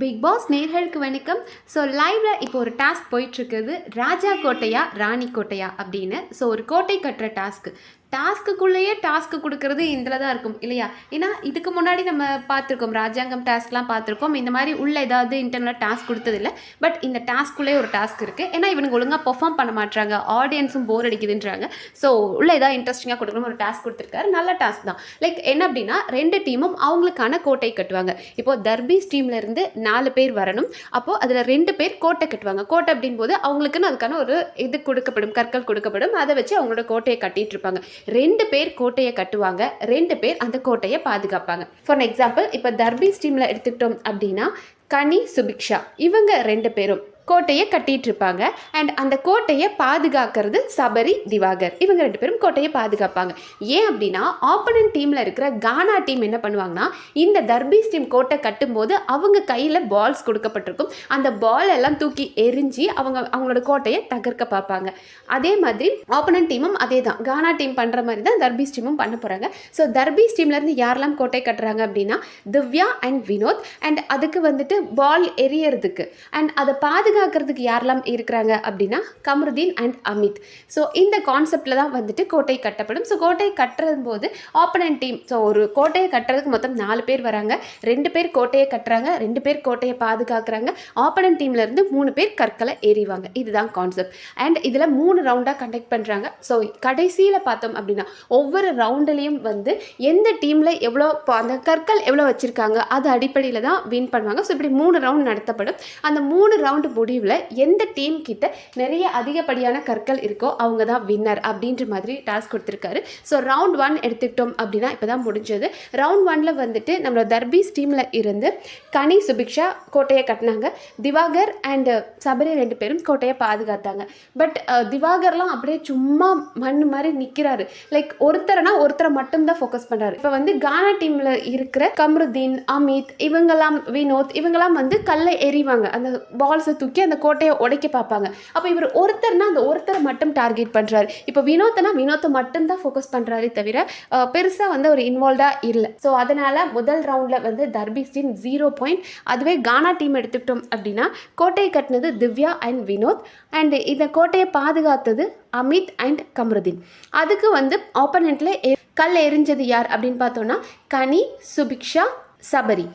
Big pass நேர்களுக்கு வணக்கம். So லைவ்ல இப்போ ஒரு டாஸ்க் போயிட்டு இருக்குது. ராஜா கோட்டையா ராணி கோட்டையா அப்படின்னு. ஸோ ஒரு கோட்டை கட்டுற டாஸ்க் டாஸ்க்குள்ளேயே டாஸ்க் கொடுக்கறது இதில் தான் இருக்கும் இல்லையா? ஏன்னா இதுக்கு முன்னாடி நம்ம பார்த்துருக்கோம் ராஜாங்கம் டாஸ்க்லாம் பார்த்துருக்கோம். இந்த மாதிரி உள்ள ஏதாவது இன்டர்னலாக டாஸ்க் கொடுத்ததில்ல. பட் இந்த டாஸ்க்குள்ளேயே ஒரு டாஸ்க் இருக்குது ஏன்னா இவனுக்கு ஒழுங்காக பெர்ஃபார்ம் பண்ண மாட்டாங்க ஆடியன்ஸும் போர் அடிக்குதுன்றாங்க. ஸோ உள்ள ஏதாவது இன்ட்ரெஸ்டிங்காக கொடுக்கணும் ஒரு டாஸ்க் கொடுத்துருக்காரு. நல்ல டாஸ்க் தான். லைக் என்ன அப்படின்னா ரெண்டு டீமும் அவங்களுக்கான கோட்டை கட்டுவாங்க. இப்போ தர்பீஸ் டீமில் இருந்து நாலு பேர் வரணும். அப்போது அதில் ரெண்டு பேர் கோட்டை கட்டுவாங்க. கோட்டை அப்படின் போது அவங்களுக்குன்னு அதுக்கான ஒரு இது கொடுக்கப்படும் கற்கள் கொடுக்கப்படும். அதை வச்சு அவங்களோட கோட்டையை கட்டிட்டு இருப்பாங்க. ரெண்டு பேர் கோட்டையை கட்டுவாங்க ரெண்டு பேர் அந்த கோட்டையை பாதுகாப்பாங்க. ஃபார் எக்ஸாம்பிள் இப்போ தர்பீஸ் டீமில் எடுத்துக்கிட்டோம் அப்படின்னா கனி சுபிக்ஷா. இவங்க ரெண்டு பேரும். கோட்டையை கட்டிட்டு இருப்பாங்க. அண்ட் அந்த கோட்டையை பாதுகாக்கிறது சபரி திவாகர். இவங்க ரெண்டு பேரும் கோட்டையை பாதுகாப்பாங்க. ஏன் அப்படின்னா ஆப்போனன்ட் டீமில் இருக்கிற கானா டீம் என்ன பண்ணுவாங்கன்னா இந்த தர்பீஸ் டீம் கோட்டை கட்டும்போது அவங்க கையில் பால்ஸ் கொடுக்கப்பட்டிருக்கும். அந்த பால் எல்லாம் தூக்கி எரிஞ்சு அவங்க அவங்களோட கோட்டையை தகர்க்க பார்ப்பாங்க. அதே மாதிரி ஆப்போனன்ட் டீமும் அதே தான் கானா டீம் பண்ணுற மாதிரி தான் தர்பீஸ் டீமும் பண்ண போகிறாங்க ஸோ தர்பீஸ் டீம்லேருந்து யாரெல்லாம் கோட்டை கட்டுறாங்க அப்படின்னா திவ்யா அண்ட் வினோத். அண்ட் அதுக்கு வந்துட்டு பால் எரியறதுக்கு. அண்ட் அதை பாதுகாக்கிறதுக்கு யாரெல்லாம் இருக்கிறாங்க அப்படின்னா கமருதீன் அண்ட் அமித். ஸோ இந்த கான்செப்டில் தான் வந்துட்டு கோட்டை கட்டப்படும். ஸோ கோட்டை கட்டுறது போது ஆப்பனன் டீம் ஸோ ஒரு கோட்டையை கட்டுறதுக்கு மொத்தம் நாலு பேர் வராங்க. ரெண்டு பேர் கோட்டையை கட்டுறாங்க. ரெண்டு பேர் கோட்டையை பாதுகாக்கிறாங்க. ஆப்பனன் டீம்லேருந்து மூணு பேர் கற்களை எறிவாங்க இதுதான் கான்செப்ட் அண்ட் இதில் மூணு ரவுண்டாக கண்டக்ட் பண்ணுறாங்க ஸோ கடைசியில் பார்த்தோம் அப்படின்னா ஒவ்வொரு ரவுண்டுலேயும் வந்து எந்த டீமில் எவ்வளோ இப்போ அந்த கற்கள் எவ்வளோ வச்சுருக்காங்க அது அடிப்படையில் தான் வின் பண்ணுவாங்க. ஸோ இப்படி மூணு ரவுண்ட் நடத்தப்படும். அந்த மூணு ரவுண்டு முடிவில் எந்த டீம் கிட்ட நிறைய அதிகப்படியான கற்கள் இருக்கோ அவங்க தான் வின்னர் அப்படின்ற மாதிரி டாஸ்க் கொடுத்துருக்காரு. ஸோ ரவுண்ட் ஒன் எடுத்துக்கிட்டோம் அப்படின்னா இப்போ தான் முடிஞ்சது ரவுண்ட் ஒனில் வந்துட்டு நம்மளோட தர்பீஸ் டீமில் இருந்து கனி சுபிக்ஷா கோட்டையை கட்டினாங்க. திவாகர் அண்டு சபரி ரெண்டு பேரும் கோட்டையை பாதுகாத்தாங்க. பட் திவாகர்லாம் அப்படியே சும்மா மண் மாதிரி நிற்கிறாரு லைக் ஒருத்தரைனா ஒருத்தரை மட்டும்தான் ஃபோக்கஸ் பண்ணுறாரு இப்போ வந்து கானா டீமில் இருக்கிற கம்ருதீன் அமித் இவங்கெல்லாம் வினோத் இவங்கெல்லாம் வந்து கல்லை எறிவாங்க. அந்த பால்ஸை தூக்கி அந்த கோட்டையை உடைக்க பார்ப்பாங்க. அப்போ இவர் ஒருத்தர்னா அந்த ஒருத்தரை மட்டும் டார்கெட் பண்ணுறாரு இப்போ வினோத்தனா வினோத்தை மட்டும்தான் ஃபோக்கஸ் பண்ணுறாரே தவிர பெருசாக வந்து ஒரு இன்வால்வ்டாக இல்லை. ஸோ அதனால் முதல் ரவுண்டில் வந்து தர்பீஸ் டீம் ஜீரோ பாயிண்ட் அதுவே கானா டீம் எடுத்துக்கிட்டோம் அப்படின்னா கோட்டையை கட்டினது திவ்யா அண்ட் வினோத். அண்ட் இந்த கோட்டையை பாதுகாத்தது அமித் அண்ட் கம்ருதீன். அதுக்கு வந்து ஆப்பனண்ட்டில் கல் எரிஞ்சது யார் அப்படின்னு பார்த்தோன்னா கனி சுபிக்ஷா சபரி.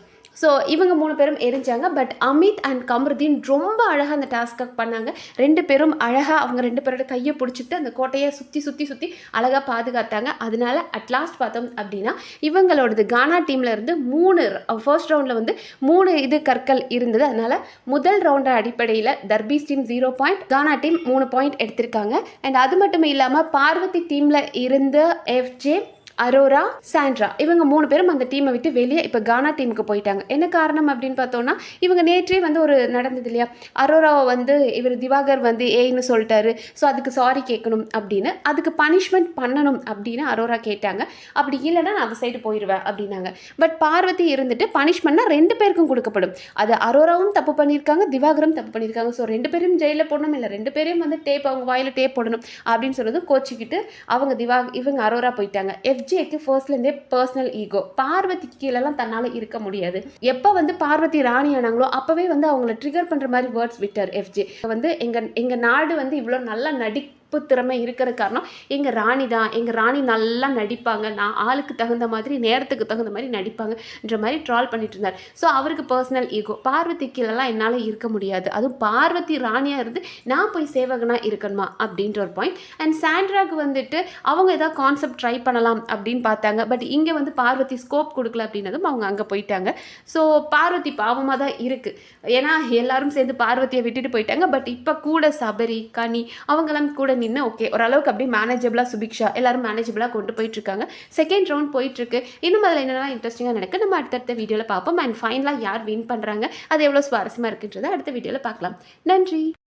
ஸோ இவங்க மூணு பேரும் எரிஞ்சாங்க. பட் அமித் அண்ட் கமருதீன் ரொம்ப அழகாக அந்த டாஸ்க்கை பண்ணாங்க. ரெண்டு பேரும் அழகாக அவங்க ரெண்டு பேரோட கையை பிடிச்சிட்டு அந்த கோட்டையை சுற்றி சுற்றி சுற்றி அழகாக பாதுகாத்தாங்க. அதனால அட்லாஸ்ட் பார்த்தோம் அப்படின்னா இவங்களோடது கானா டீமில் இருந்து மூணு ஃபர்ஸ்ட் ரவுண்டில் வந்து மூணு இது கற்கள் இருந்தது. அதனால் முதல் ரவுண்ட் அடிப்படையில் தர்பீஸ் team zero point Gana team மூணு பாயிண்ட் எடுத்திருக்காங்க. அண்ட் அது மட்டும் இல்லாமல் பார்வதி டீமில் இருந்த எஃப்ஜே அரோரா சாண்ட்ரா. இவங்க மூணு பேரும் அந்த டீமை விட்டு வெளியே இப்போ கானா டீமுக்கு போயிட்டாங்க. என்ன காரணம் அப்படின்னு பார்த்தோன்னா இவங்க நேற்றே வந்து ஒரு நடந்தது இல்லையா? அரோராவை வந்து இவர் திவாகர் வந்து ஏன்னு சொல்லிட்டாரு. ஸோ அதுக்கு சாரி கேட்கணும் அப்படின்னு. அதுக்கு பனிஷ்மெண்ட் பண்ணணும் அப்படின்னு அரோரா கேட்டாங்க. அப்படி இல்லைன்னா நான் அந்த சைடு போயிடுவேன் அப்படின்னாங்க. பட் பார்வதி இருந்துட்டு பனிஷ்மெண்ட்னா ரெண்டு பேருக்கும் கொடுக்கப்படும். அது அரோராவும் தப்பு பண்ணியிருக்காங்க திவாகரும் தப்பு பண்ணியிருக்காங்க. ஸோ ரெண்டு பேரும் ஜெயிலில் போடணும் இல்லை ரெண்டு பேரையும் வந்து டேப் அவங்க வாயில் டேப் போடணும் அப்படின்னு சொல்லுறது கோச்சிக்கிட்டு அவங்க திவா இவங்க அரோரா போயிட்டாங்க. எஃப்ஜேக்கு ஃபர்ஸ்ட்லேருந்தே பர்சனல் ஈகோ பார்வதி கீழெல்லாம் தன்னால் இருக்க முடியாது. எப்போ வந்து பார்வதி ராணி ஆனாங்களோ அப்போவே வந்து அவங்கள ட்ரிகர் பண்ணுற மாதிரி வேர்ட்ஸ் விட்டார் எஃப்ஜே வந்து எங்கள் எங்கள் நாடு வந்து இவ்வளோ நல்லா நடி நடிப்பு திறமை இருக்கிற காரணம் எங்கள் ராணி தான் எங்கள் ராணி நல்லா நடிப்பாங்க. நான் ஆளுக்கு தகுந்த மாதிரி நேரத்துக்கு தகுந்த மாதிரி நடிப்பாங்கன்ற மாதிரி ட்ரால் பண்ணிட்டு இருந்தார். ஸோ அவருக்கு பர்சனல் ஈகோ பார்வதி கீழெல்லாம் என்னால் இருக்க முடியாது. அதுவும் பார்வதி ராணியாக இருந்து நான் போய் சேவகனாக இருக்கணுமா அப்படின்ற ஒரு பாயிண்ட் அண்ட் சாண்ட்ராக்கு வந்துட்டு அவங்க ஏதாவது கான்செப்ட் ட்ரை பண்ணலாம் அப்படின்னு பார்த்தாங்க. பட் இங்கே வந்து பார்வதி ஸ்கோப் கொடுக்கல அப்படின்னதும் அவங்க அங்கே போயிட்டாங்க. ஸோ பார்வதி பாவமாக தான் இருக்குது ஏன்னா எல்லாரும் சேர்ந்து பார்வதியை விட்டுட்டு போயிட்டாங்க. பட் இப்போ கூட சபரி கனி அவங்கெல்லாம் கூட நின்று ஓகே ஓரளவுக்கு அப்படியே மேனேஜபிளாக சுபிக்ஷா எல்லாரும் மேனேஜபிளாக கொண்டு போயிட்டுருக்காங்க. செகண்ட் ரவுண்ட் போயிட்டுருக்கு. இன்னும் அதில் என்னெல்லாம் இன்ட்ரெஸ்டிங்காக நடக்கு நம்ம அடுத்தடுத்த வீடியோவில் பார்ப்போம். அண்ட் ஃபைனலாக யார் வின் பண்ணுறாங்க அது எவ்வளோ சுவாரஸ்யமாக இருக்குன்றதை அடுத்த வீடியோவில் பார்க்கலாம். நன்றி.